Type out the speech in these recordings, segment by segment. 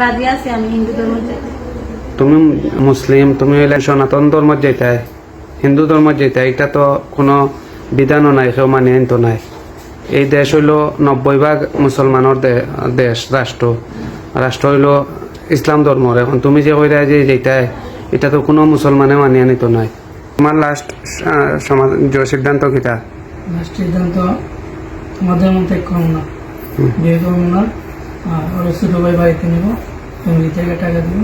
রাজি আছি আমি হিন্দু ধর্ম তুমি মুসলিম তুমি হইলে সনাতন ধর্ম যেতে হিন্দু ধর্ম যেতে এটা তো কোনো বিধানও নাই কেউ মানে তো নাই। এই দেশ হইল নব্বই ভাগ মুসলমানের দেশ রাষ্ট্র। রাষ্ট্র হইল ইসলাম ধর্মর। এখন তুমি যে কইরা যে যেটা এটা তো কোনো মুসলমানে মানি আনিত নাই। তোমার লাস্ট সমাজ সিদ্ধান্ত কিটা? লাস্ট সিদ্ধান্ত আমাদের মধ্যে কম না। বিয়ে করব না। দিব।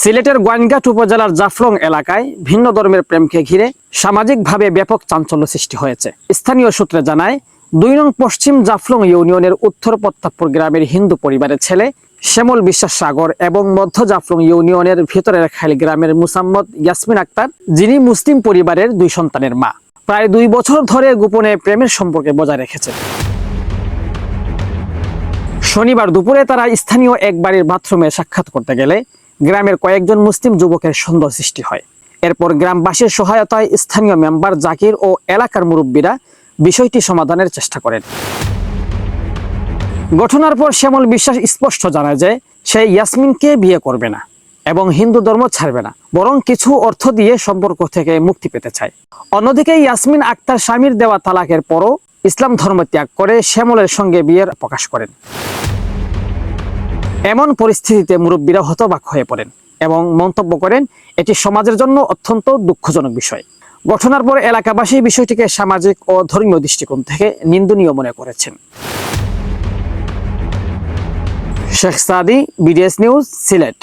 সিলেটের গোয়াইনঘাট উপজেলার জাফলং এলাকায় ভিন্ন ধর্মের প্রেমকে ঘিরে সামাজিকভাবে ব্যাপক চাঞ্চল্য সৃষ্টি হয়েছে। স্থানীয় সূত্রে জানায়, দুই নং পশ্চিম জাফলং ইউনিয়নের উত্তর প্রত্যাপুর গ্রামের হিন্দু পরিবারের ছেলে শ্যামল বিশ্বাস সাগর এবং মধ্য জাফলং ইউনিয়নের ভিতরের খাইল গ্রামের মুসাম্মদ ইয়াসমিন আক্তার, যিনি মুসলিম পরিবারের দুই সন্তানের মা। প্রায় দুই বছর ধরে গোপনে প্রেমের সম্পর্কে বজায় রেখেছেন শনিবার দুপুরে তারা স্থানীয় এক বাড়ির বাথরুমে সাক্ষাৎ করতে গেলে গ্রামের কয়েকজন মুসলিম যুবকের সন্দেহ সৃষ্টি হয়। এরপর গ্রামবাসীর সহায়তায় স্থানীয় মেম্বার জাকির ও এলাকার মুরব্বীরা বিষয়টি সমাধানের চেষ্টা করেন। ঘটনার পর শ্যামল বিশ্বাস স্পষ্ট জানায় যে সে ইয়াসমিনকে বিয়ে করবে না এবং হিন্দু ধর্ম ছাড়বে না, বরং কিছু অর্থ দিয়ে সম্পর্ক থেকে মুক্তি পেতে চায়। অন্যদিকে ইয়াসমিন আক্তার স্বামীর দেওয়া তালাকের পরও ইসলাম ধর্ম ত্যাগ করে শ্যামলের সঙ্গে বিয়ের প্রকাশ করেন। এমন পরিস্থিতিতে মুরব্বীরা হতবাক হয়ে পড়েন এবং মন্তব্য করেন, এটি সমাজের জন্য অত্যন্ত দুঃখজনক বিষয়। ঘটনার পর এলাকাবাসী বিষয়টিকে সামাজিক ও ধর্মীয় দৃষ্টিকোণ থেকে নিন্দনীয় মনে করেছেন। Sheikh Sadi, BDS news, Sylhet.